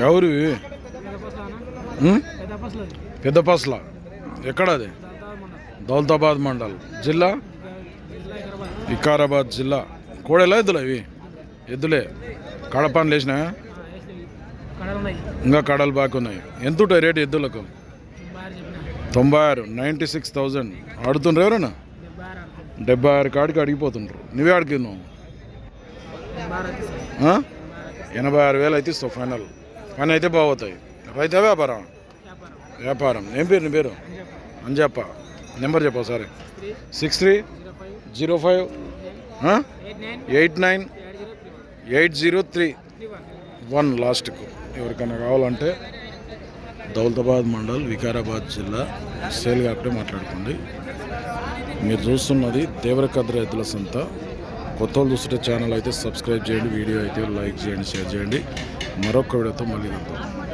ఎవరు? ఇవి? పెద్ద ఎక్కడ అది? దౌలతాబాద్ మండల్. జిల్లా? వికారాబాద్ జిల్లా. కోడెలా ఎద్దులు అవి ఎద్దులే. కడపాలు లేచినా ఇంకా కడలు బాగా ఉన్నాయి. ఎంత ఉంటాయి రేటు ఎద్దులకు? తొంభై ఆరు నైంటీ సిక్స్ థౌజండ్. ఆడుతుండ్రు ఎవరైనా? డెబ్బై ఆరు కాడికి అడిగిపోతుండ్రు. నువ్వే అడిగినావు నువ్వు. ఎనభై ఆరు వేలు అయితే ఇస్తావు ఫైనల్. పని అయితే బాగుతాయి. రైతే వ్యాపారం. వ్యాపారం. ఏం పేరు నీ పేరు? అంజప్ప. నెంబర్ చెప్పవు సరే six three zero five eight nine eight zero three. One లాస్ట్కు. ఎవరికైనా కావాలంటే దౌలతాబాద్ మండల్ వికారాబాద్ జిల్లా సేల్ కాబట్టి మాట్లాడుకోండి. మీరు చూస్తున్నది దేవరకద్ర రైతుల సంత. కొత్త వాళ్ళు చూస్తుంటే ఛానల్ అయితే సబ్స్క్రైబ్ చేయండి వీడియో అయితే లైక్ చేయండి షేర్ చేయండి. మరొక వీడియోతో మళ్ళీ కలుద్దాం.